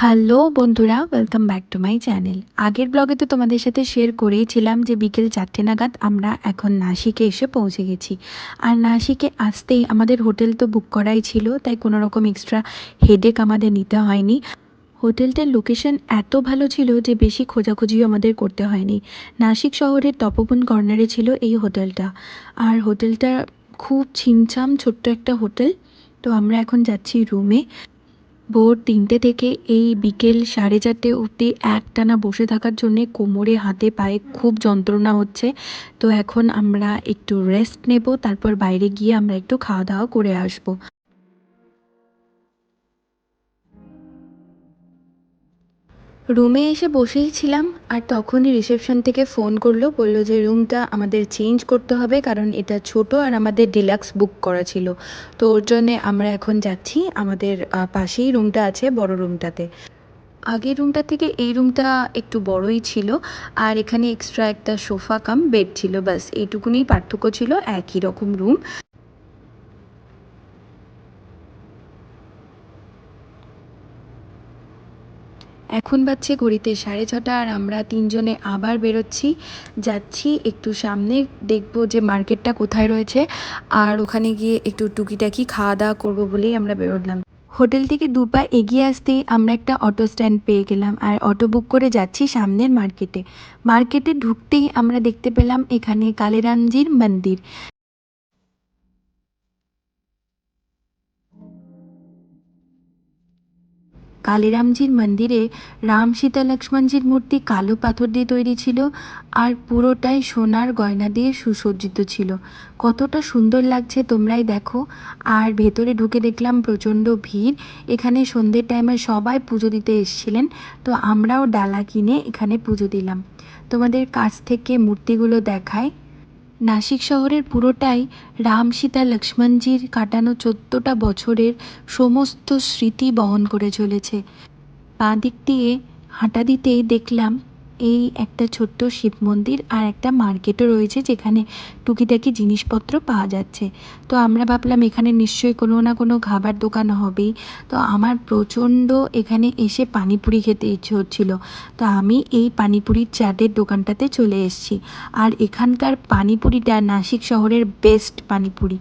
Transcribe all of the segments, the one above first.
Hello বন্ধুরা welcome back to my channel আগের ব্লগে তো তোমাদের সাথে শেয়ার করেইছিলাম যে বিকেল চারটে নাগাদ আমরা এখন নাসিকে এসে পৌঁছে গেছি। আর নাসিকে আসতেই আমাদের হোটেল তো বুক করাই ছিল, তাই কোনো রকম এক্সট্রা হেডেক আমাদের নিতে হয়নি। হোটেলটার লোকেশন এত ভালো ছিল যে বেশি খোঁজাখুঁজিও আমাদের করতে হয়নি। নাসিক শহরের তপবন কর্নারে ছিল এই হোটেলটা। আর হোটেলটা খুব ছিমছাম ছোট্ট একটা হোটেল, তো আমরা এখন যাচ্ছি রুমে ভোর তিনটে থেকে এই বিকেল সাড়ে চারটে অবধি একটানা বসে থাকার জন্যে কোমরে, হাতে, পায়ে খুব যন্ত্রণা হচ্ছে। তো এখন আমরা একটু রেস্ট নেব, তারপর বাইরে গিয়ে আমরা একটু খাওয়া দাওয়া করে আসব। রুমে এসে বসেই ছিলাম আর তখনই রিসেপশন থেকে ফোন করল, বলল যে রুমটা আমাদের চেঞ্জ করতে হবে কারণ এটা ছোট আর আমাদের ডিলাক্স বুক করা ছিল। তো ওর জন্যে আমরা এখন যাচ্ছি আমাদের পাশেই রুমটা আছে বড় রুমটাতে। আগের রুমটা থেকে এই রুমটা একটু বড়ই ছিল আর এখানে এক্সট্রা একটা সোফা কাম, বেড ছিল, ব্যাস এইটুকুনি পার্থক্য ছিল, একই রকম রুম। এখন বাজছে ঘড়িতে সাড়ে ছটা আর আমরা তিনজনে আবার বেরোচ্ছি। যাচ্ছি একটু সামনে, দেখব যে মার্কেটটা কোথায় রয়েছে। আর ওখানে গিয়ে একটু টুকিটাকি খাওয়া দাওয়া করব বলেই আমরা বেরোলাম। হোটেল থেকে দু পা এগিয়ে আসতেই আমরা একটা অটো স্ট্যান্ড পেয়ে গেলাম আর অটো বুক করে যাচ্ছি সামনের মার্কেটে। মার্কেটে ঢুকতেই আমরা দেখতে পেলাম এখানে কালেরামজির মন্দির। কালিরামজির মন্দিরে রাম সীতা লক্ষ্মণজির মূর্তি কালো পাথর দিয়ে তৈরি ছিল আর পুরোটাই সোনার গয়না দিয়ে সুসজ্জিত ছিল। কতটা সুন্দর লাগছে তোমরাই দেখো। আর ভেতরে ঢুকে দেখলাম প্রচণ্ড ভিড়। এখানে সন্ধ্যের টাইমে সবাই পুজো দিতে এসেছিলেন, তো আমরাও ডালা কিনে এখানে পুজো দিলাম। তোমাদের কাছ থেকে মূর্তিগুলো দেখায় নাসিক শহরের পুরোটাই রাম সীতা লক্ষ্মণজির কাটানো চোদ্দোটা বছরের সমস্ত স্মৃতি বহন করে চলেছে। বাঁ দিক দিয়ে হাঁটা দিতেই দেখলাম এই একটা ছোট্ট শিব মন্দির আর একটা মার্কেটও রয়েছে যেখানে টুকিটাকি জিনিসপত্র পাওয়া যাচ্ছে। তো আমরা ভাবলাম এখানে নিশ্চয়ই কোনো না কোনো খাবার দোকান হবেই। তো আমার প্রচণ্ড এখানে এসে পানিপুরি খেতে ইচ্ছে হচ্ছিল। তো আমি এই পানিপুরির চাটের দোকানটাতে চলে এসেছি। আর এখানকার পানিপুরিটা নাসিক শহরের বেস্ট পানিপুরি।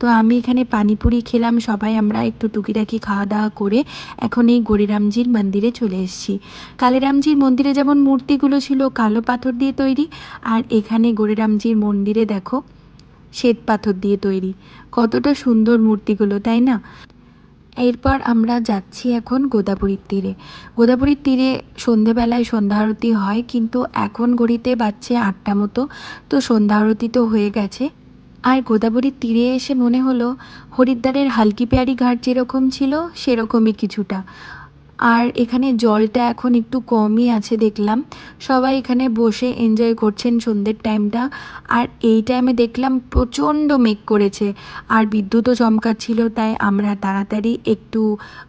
তো আমি এখানে পানিপুরি খেলাম, সবাই আমরা একটু টুকিটাকি খাওয়া দাওয়া করে এখন এই গরিরামজির মন্দিরে চলে এসেছি। কালীরামজির মন্দিরে যেমন মূর্তিগুলো ছিল কালো পাথর দিয়ে তৈরি, আর এখানে গরিরামজির মন্দিরে দেখো শ্বেত পাথর দিয়ে তৈরি। কতটা সুন্দর মূর্তিগুলো, তাই না? এরপর আমরা যাচ্ছি এখন গোদাবরীর তীরে। গোদাবরীর তীরে সন্ধেবেলায় সন্ধ্যা আরতি হয়, কিন্তু এখন ঘড়িতে বাজছে আটটা মতো, তো সন্ধ্যা আরতি তো হয়ে গেছে। আর গোদাবরীর তীরে এসে মনে হলো, হরিদ্বারের হালকি পেয়ারি ঘাট যেরকম ছিল, সেরকমই কিছুটা। আর এখানে জলটা এখন একটু কমই আছে দেখলাম। সবাই এখানে বসে এনজয় করছেন সন্ধ্যের টাইমটা আর এই টাইমে দেখলাম প্রচণ্ড মেঘ করেছে। আর বিদ্যুৎও চমকাচ্ছিল, তাই আমরা তাড়াতাড়ি একটু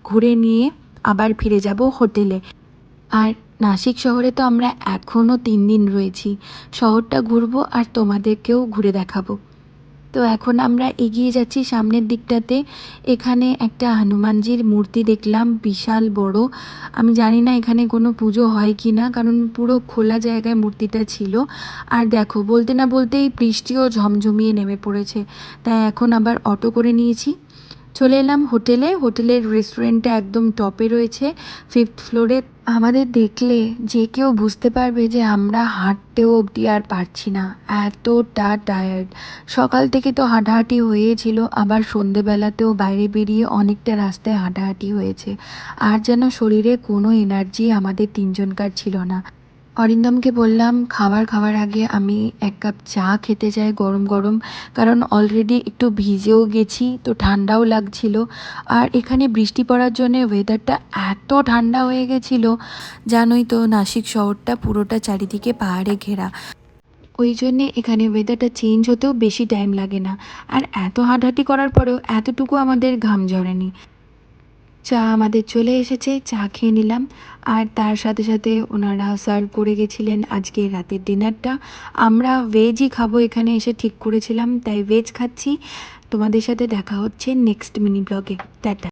ঘুরে নিয়ে আবার ফিরে যাব হোটেলে। আর নাসিক শহরে তো আমরা এখনও তিন দিন রয়েছি। শহরটা ঘুরবো আর তোমাদেরকেও ঘুরে দেখাবো। তো এখন আমরা এগিয়ে যাচ্ছি সামনের দিকটাতে। এখানে একটা হনুমানজির মূর্তি দেখলাম, বিশাল বড়। আমি জানি না এখানে কোনো পুজো হয় কি না, কারণ পুরো খোলা জায়গায় মূর্তিটা ছিল। আর দেখো, বলতে না বলতেই বৃষ্টিও ঝমঝমিয়ে নেমে পড়েছে। তাই এখন আবার অটো করে নিয়েছি। চলে এলাম হোটেলে। হোটেলের রেস্টুরেন্টটা একদম টপে রয়েছে। ফিফথ ফ্লোরে আমাদের দেখলে যে কেউ বুঝতে পারবে যে আমরা হাঁটতেও অবধি আর পারছি না। এতটা টায়ার্ড সকাল থেকে তো হাঁটাহাঁটি হয়েছিল, আবার সন্ধেবেলাতেও বাইরে বেরিয়ে অনেকটা রাস্তায় হাঁটাহাঁটি হয়েছে। আর যেন শরীরে কোনো এনার্জি আমাদের তিনজনকার ছিল না। অরিন্দমকে বললাম, খাবার খাওয়ার আগে আমি এক কাপ চা খেতে চাই গরম গরম, কারণ অলরেডি একটু ভিজেও গেছি, তো ঠান্ডাও লাগছিল। আর এখানে বৃষ্টি পড়ার জন্য ওয়েদারটা এত ঠান্ডা হয়ে গেছিল। জানোই তো, নাসিক শহরটা পুরোটা চারিদিকে পাহাড়ে ঘেরা। ওই জন্যে এখানে ওয়েদারটা চেঞ্জ হতেও বেশি টাইম লাগে না। আর এত হাঁটাহাঁটি করার পরেও এতটুকু আমাদের ঘাম ঝরেনি। চা আমাদের চলে এসেছে, চা খেয়ে নিলাম। আর তার সাথে সাথে ওনারা সার্ভ করে গেছিলেন আজকে রাতের ডিনারটা আমরা ভেজই খাব এখানে এসে ঠিক করেছিলাম, তাই ভেজ খাচ্ছি। তোমাদের সাথে দেখা হচ্ছে নেক্সট মিনি ব্লগে টাটা।